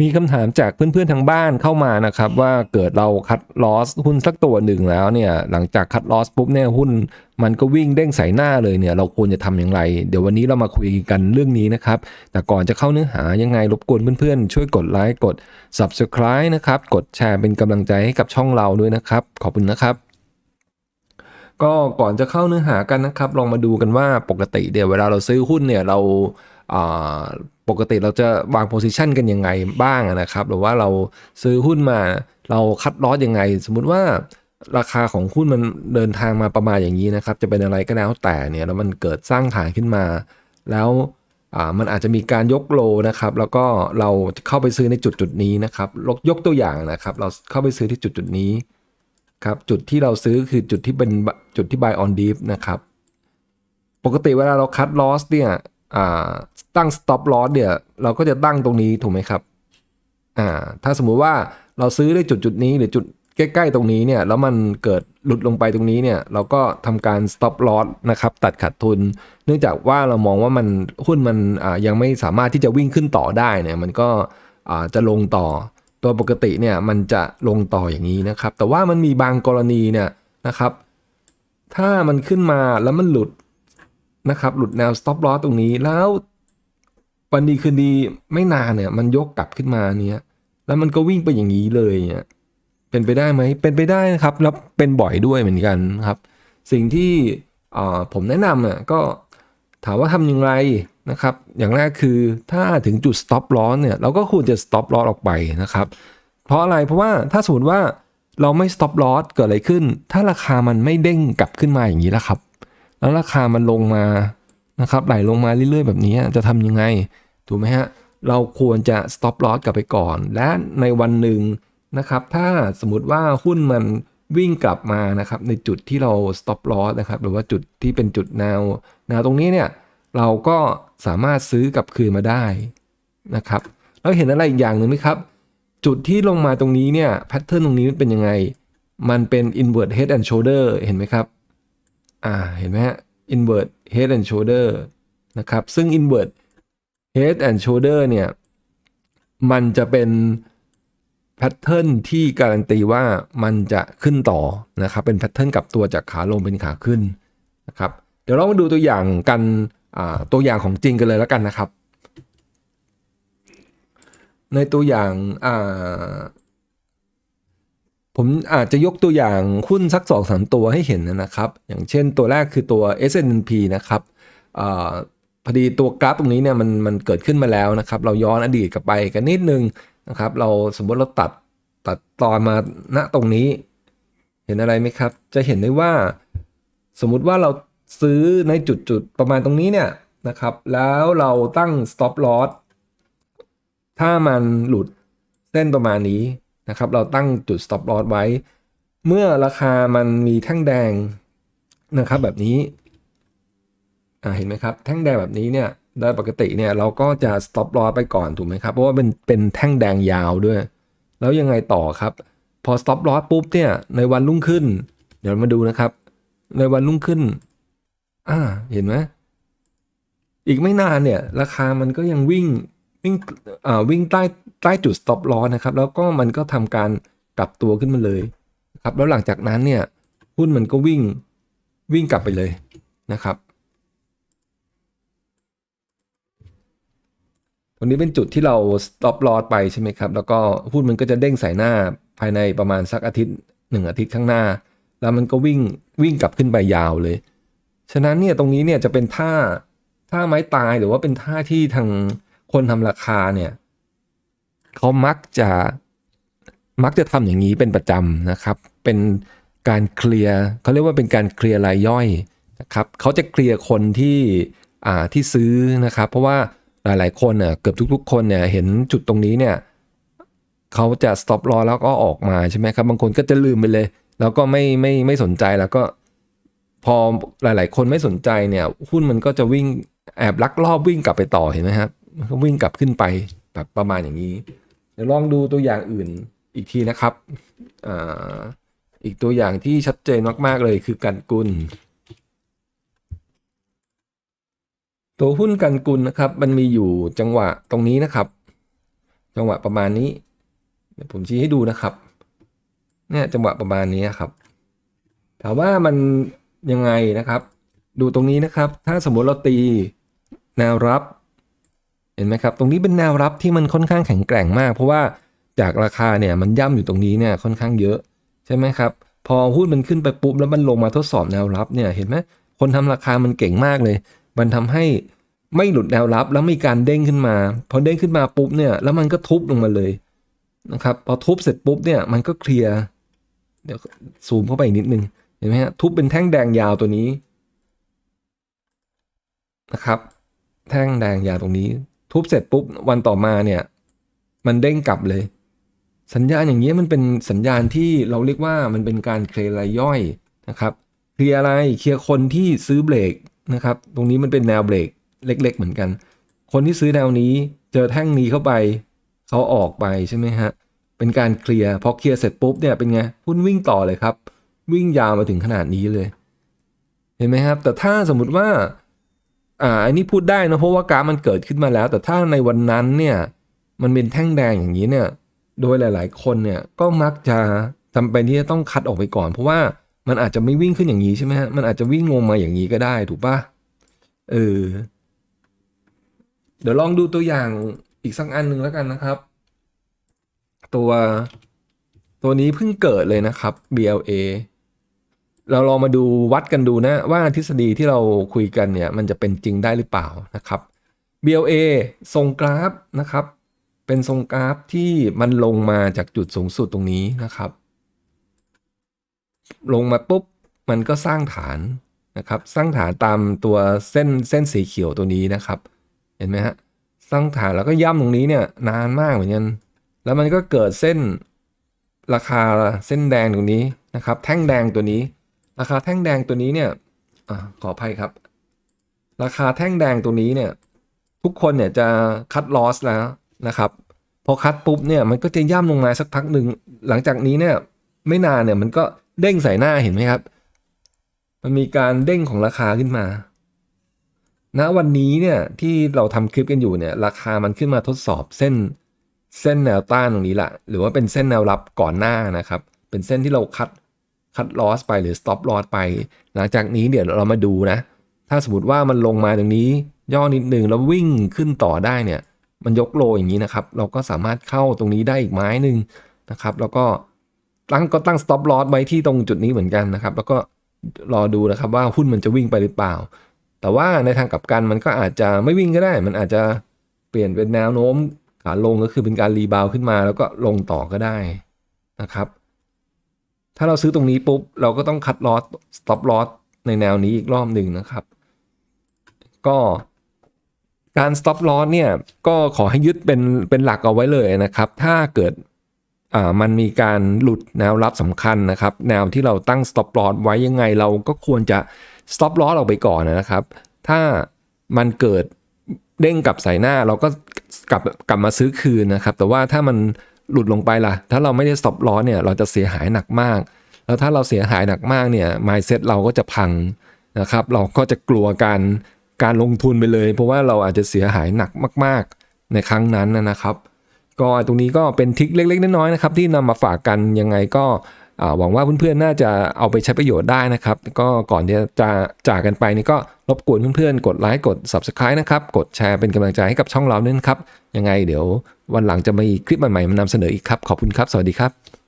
มีคำถามจากเพื่อนๆทางบ้านเข้ามานะครับ ว่าเกิดเราคัดลอสหุ้นสักตัวหนึ่งแล้วเนี่ย หลังจากคัดลอสปุ๊บเนี่ยหุ้น มันก็วิ่งเด้งใส่หน้าเลยเนี่ย เราควรจะทำอย่างไร เดี๋ยววันนี้เรามาคุยกันเรื่องนี้นะครับ แต่ก่อนจะเข้าเนื้อหายังไงรบกวนเพื่อนๆ ช่วยกดไลค์กด subscribe นะครับ กดแชร์เป็นกำลังใจให้กับช่องเราด้วยนะครับ ขอบคุณนะครับก็ก่อนจะเข้าเนื้อหากันนะครับ ลองมาดูกันว่าปกติเดี๋ยวเวลาเราซื้อหุ้นเนี่ยเราอ่า ปกติเราจะวางโพซิชันกันยังไงบ้างนะครับ หรือว่าเราซื้อหุ้นมาเราคัดลอสยังไง สมมุติว่าราคาของหุ้นมันเดินทางมาประมาณอย่างนี้นะครับ จะเป็นอะไรก็แล้วแต่เนี่ยแล้วมันเกิดสร้างฐานขึ้นมา แล้วมันอาจจะมีการยกโลนะครับ แล้วก็เราเข้าไปซื้อในจุดจุดนี้นะครับยกตัวอย่างนะครับ เราเข้าไปซื้อที่จุดจุดนี้ครับจุดที่เราซื้อคือจุดที่เป็นจุดที่ buy on dip นะครับ ปกติเวลาเราคัด loss เนี่ย ตั้ง stop loss เนี่ย เราก็จะตั้งตรงนี้ถูกไหมครับอ่าถ้าสมมุติว่าเราซื้อได้จุดจุดนี้หรือจุดใกล้ ๆ ตรงนี้เนี่ยแล้วมันเกิดหลุดลงไปตรงนี้เนี่ย เราก็ทำการ stop loss นะครับ ตัดขาดทุน เนื่องจากว่าเรามองว่ามันหุ้นมันยังไม่สามารถที่จะวิ่งขึ้นต่อได้เนี่ย มันก็จะลงต่อตัวปกติเนี่ยมันจะลงต่ออย่างนี้นะครับ แต่ว่ามันมีบางกรณีเนี่ยนะครับ ถ้ามันขึ้นมาแล้วมันหลุด นะครับหลุดแนว stop loss ตรงนี้แล้ววันดีคืนดีไม่นานเนี่ย มันยกกลับขึ้นมาเนี่ยแล้วมันก็วิ่งไปอย่างนี้เลยเนี่ยเป็นไปได้ไหมเป็นไปได้นะครับ แล้วเป็นบ่อยด้วยเหมือนกันครับ สิ่งที่ผมแนะนำอะก็ถามว่าทำอย่างไรนะครับ อย่างแรกคือถ้าถึงจุด stop loss เนี่ยเราก็ควรจะ stop loss ออกไปนะครับ เพราะอะไรเพราะว่าถ้าสมมติว่าเราไม่ stop loss เกิดอะไรขึ้น ถ้าราคามันไม่เด้งกลับขึ้นมาอย่างนี้แล้วครับ แล้วราคามันลงมานะครับไหลลงมาเรื่อยๆ แบบนี้จะทำยังไง ถูกไหมฮะ เราควรจะ stop loss กลับไปก่อน และในวันหนึ่งนะครับ ถ้าสมมติว่าหุ้นมันวิ่งกลับมานะครับ ในจุดที่เรา stop loss นะครับ หรือว่าจุดที่เป็นจุดแนวแนวตรงนี้เนี่ย เราก็สามารถซื้อกลับคืนมาได้นะครับ แล้วเห็นอะไรอีกอย่างหนึ่งไหมครับ จุดที่ลงมาตรงนี้เนี่ย แพทเทิร์นตรงนี้มันเป็นยังไง มันเป็น invert head and shoulder เห็นไหมครับ อ่าเห็นไหมฮะ invert head and shoulder นะครับ ซึ่ง invert head and shoulder เนี่ย มันจะเป็นแพทเทิร์นที่การันตีว่ามันจะขึ้นต่อนะครับ เป็นแพทเทิร์นกลับตัวจากขาลงเป็นขาขึ้นนะครับ เดี๋ยวเรามาดูตัวอย่างกันอ่าตัวอย่างของจริงกันเลยแล้วกันนะครับ ในตัวอย่างอ่า ผมอาจจะยกตัวอย่างหุ้นสักสองสามตัวให้เห็นนะครับ อย่างเช่นตัวแรกคือตัว S&P นะครับอพอดีตัวกราฟตรงนี้เนี่ยมันมันเกิดขึ้นมาแล้วนะครับ เราย้อนอดีตกลับไปกันนิดนึงนะครับ เราสมมติเราตัดตัดตอนมาณตรงนี้ เห็นอะไรไหมครับ จะเห็นได้ว่า สมมุติว่าเราซื้อในจุดจุดๆประมาณตรงนี้เนี่ยนะครับ แล้วเราตั้ง stop loss ถ้ามันหลุดเส้นประมาณนี้ นะครับ เราตั้งจุด stop loss ไว้ เมื่อราคามันมีแท่งแดงนะครับแบบนี้เห็นไหมครับ แท่งแดงแบบนี้เนี่ยโดยปกติเนี่ยเราก็จะ stop loss ไปก่อนถูกไหมครับเพราะว่าเป็นเป็นแท่งแดงยาวด้วย แล้วยังไงต่อครับ พอ stop loss ปุ๊บเนี่ยในวันรุ่งขึ้น เดี๋ยวมาดูนะครับ ในวันรุ่งขึ้นอ่าเห็นไหมอีกไม่นานเนี่ย ราคามันก็ยังวิ่งวิ่งอ่าวิ่งใต้ ใต้จุด stop loss นะครับ แล้วก็มันก็ทำการกลับตัวขึ้นมาเลยนะครับแล้วหลังจากนั้นเนี่ยหุ้นมันก็วิ่งวิ่งกลับไปเลยนะครับตรงนี้เป็นจุดที่เรา stop loss ไปใช่ไหมครับ แล้วก็หุ้นมันก็จะเด้งใส่หน้าภายในประมาณสักอาทิตย์หนึ่งอาทิตย์ข้างหน้า แล้วมันก็วิ่งวิ่งกลับขึ้นไปยาวเลย ฉะนั้นเนี่ยตรงนี้เนี่ยจะเป็นท่าท่าไม้ตายหรือว่าเป็นท่าที่ทางคนทำราคาเนี่ย เขามักจะมักจะทำอย่างนี้เป็นประจำนะครับ เป็นการเคลียร์เขาเรียกว่าเป็นการเคลียร์รายย่อยนะครับเขาจะเคลียร์คนที่อ่าที่ซื้อนะครับ เพราะว่าหลายๆคนเนี่ยเกือบทุก ๆ คนเนี่ยเห็นจุดตรงนี้เนี่ยเขาจะ stop loss แล้วก็ออกมาใช่ไหมครับ บางคนก็จะลืมไปเลย แล้วก็ไม่ไม่ไม่สนใจแล้วก็พอหลาย ๆ คนไม่สนใจเนี่ยหุ้นมันก็จะวิ่งแอบลักลอบวิ่งกลับไปต่อเห็นไหมครับวิ่งกลับขึ้นไปแบบประมาณอย่างนี้ ดี๋ยวลองดูตัวอย่างอื่นอีกทีนะครับออีกตัวอย่างที่ชัดเจนมาก ๆ เลยคือกันกุล ตัวหุ้นกันกุลนะครับ มันมีอยู่จังหวะตรงนี้นะครับ จังหวะประมาณนี้เดี๋ยวผมชี้ให้ดูนะครับเนี่ยจังหวะประมาณนี้ครับ ถามว่ามันยังไงนะครับ ดูตรงนี้นะครับ ถ้าสมมติเราตีแนวรับ ห็นไหมครับตรงนี้เป็นแนวรับที่มันค่อนข้างแข็งแกร่งมาก เพราะว่าจากราคาเนี่ยมันย่ำอยู่ตรงนี้เนี่ยค่อนข้างเยอะใช่ไหมครับพอหุ้นมันขึ้นไปปุ๊บแล้วมันลงมาทดสอบแนวรับเนี่ยเห็นไหมคนทำราคามันเก่งมากเลย มันทำให้ไม่หลุดแนวรับแล้วมีการเด้งขึ้นมา พอเด้งขึ้นมาปุ๊บเนี่ยแล้วมันก็ทุบลงมาเลยนะครับพอทุบเสร็จปุ๊บเนี่ยมันก็เคลียร์เดี๋ยวซูมเข้าไปอีกนิดนึงเห็นไหมฮะทุบเป็นแท่งแดงยาวตัวนี้นะครับ แท่งแดงยาวตรงนี้ ทุบเสร็จปุ๊บวันต่อมาเนี่ย มันเด้งกลับเลย สัญญาณอย่างนี้ยมันเป็นสัญญาณที่เราเรียกว่ามันเป็นการเคลียร์รายย่อยนะครับเคลียร์อะไรเคลียร์คนที่ซื้อเบรกนะครับ ตรงนี้มันเป็นแนวเบรกเล็ก ๆ เหมือนกัน คนที่ซื้อแนวนี้เจอแท่งนี้เข้าไปเขาออกไปใช่ไหมฮะเป็นการเคลียร์พอเคลียร์เสร็จปุ๊บเนี่ยเป็นไงหุ้นวิ่งต่อเลยครับ วิ่งยาวมาถึงขนาดนี้เลย เห็นไหมครับ แต่ถ้าสมมุติว่า อ่าอันนี้พูดได้นะเพราะว่ากราฟมันเกิดขึ้นมาแล้ว แต่ถ้าในวันนั้นเนี่ยมันเป็นแท่งแดงอย่างนี้เนี่ย โดยหลาย ๆ คนเนี่ยก็มักจะจำเป็นที่จะต้องคัดออกไปก่อน เพราะว่ามันอาจจะไม่วิ่งขึ้นอย่างนี้ใช่ไหมฮะมันอาจจะวิ่งลงมาอย่างนี้ก็ได้ถูกปะเออเดี๋ยวลองดูตัวอย่างอีกสักอันหนึ่งแล้วกันนะครับ ตัวตัวนี้เพิ่งเกิดเลยนะครับ BLA เราลองมาดูวัดกันดูนะ ว่าทฤษฎีที่เราคุยกันเนี่ย มันจะเป็นจริงได้หรือเปล่านะครับ BLA ทรงกราฟนะครับ เป็นทรงกราฟที่มันลงมาจากจุดสูงสุดตรงนี้นะครับ ลงมาปุ๊บมันก็สร้างฐานนะครับ สร้างฐานตามตัวเส้นเส้นสีเขียวตัวนี้นะครับ เห็นไหมฮะสร้างฐานแล้วก็ย่ำตรงนี้เนี่ยนานมากเหมือนกันแล้วมันก็เกิดเส้นราคาเส้นแดงตรงนี้นะครับ แท่งแดงตัวนี้ ราคาแท่งแดงตัวนี้เนี่ยอขออภัยครับ ราคาแท่งแดงตัวนี้เนี่ย ทุกคนเนี่ยจะคัดลอสแล้วนะครับ พอคัดปุ๊บเนี่ยมันก็จะย่ำลงมาสักพักหนึ่ง หลังจากนี้เนี่ย ไม่นานเนี่ยมันก็เด้งใส่หน้าเห็นไหมครับ มันมีการเด้งของราคาขึ้นมาณวันนี้เนี่ยที่เราทำคลิปกันอยู่เนี่ยราคามันขึ้นมาทดสอบเส้นเส้นแนวต้านตรงนี้แหละหรือว่าเป็นเส้นแนวรับก่อนหน้านะครับ เป็นเส้นที่เราคัด คัดลอสไปหรือ stop loss ไป หลังจากนี้เดี๋ยวเรามาดูนะ ถ้าสมมติว่ามันลงมาตรงนี้ ย่อนิดหนึ่งแล้ววิ่งขึ้นต่อได้เนี่ย มันยกโลอย่างนี้นะครับ เราก็สามารถเข้าตรงนี้ได้อีกไม้หนึ่งนะครับ แล้วก็ตั้งก็ตั้ง stop loss ไว้ที่ตรงจุดนี้เหมือนกันนะครับ แล้วก็รอดูนะครับว่าหุ้นมันจะวิ่งไปหรือเปล่า แต่ว่าในทางกลับกันมันก็อาจจะไม่วิ่งก็ได้ มันอาจจะเปลี่ยนเป็นแนวโน้มขาลงก็คือเป็นการรีบาวขึ้นมา แล้วก็ลงต่อก็ได้นะครับ ถ้าเราซื้อตรงนี้ปุ๊บ เราก็ต้องคัดลอส stop loss ในแนวนี้อีกรอบหนึ่งนะครับ ก็การ stop loss เนี่ยก็ขอให้ยึดเป็นเป็นหลักเอาไว้เลยนะครับ ถ้าเกิดอ่ามันมีการหลุดแนวรับสำคัญนะครับ แนวที่เราตั้ง stop loss ไว้ยังไงเราก็ควรจะ stop loss ออกไปก่อนนะครับ ถ้ามันเกิดเด้งกลับใส่หน้าเราก็กลับกลับมาซื้อคืนนะครับ แต่ว่าถ้ามัน หลุดลงไปล่ะ ถ้าเราไม่ได้สต็อปลอสเนี่ยเราจะเสียหายหนักมาก แล้วถ้าเราเสียหายหนักมากเนี่ยมายเซ็ตเราก็จะพังนะครับ เราก็จะกลัวการการลงทุนไปเลย เพราะว่าเราอาจจะเสียหายหนักมาก ๆ ในครั้งนั้นนะครับ ก็ตรงนี้ก็เป็นทิคเล็ก ๆ น้อยๆนะครับ ที่นำมาฝากกันยังไงก็ หวังว่าเพื่อนๆน่าจะเอาไปใช้ประโยชน์ได้นะครับ ก็ก่อนที่จะจากกันไปนี่ก็รบกวนเพื่อนๆ กดไลค์กด Subscribe นะครับ กดแชร์เป็นกำลังใจให้กับช่องเราด้วยนครับ ยังไงเดี๋ยววันหลังจะมีคลิปใหม่ๆมานำเสนออีกครับ ขอบคุณครับ สวัสดีครับ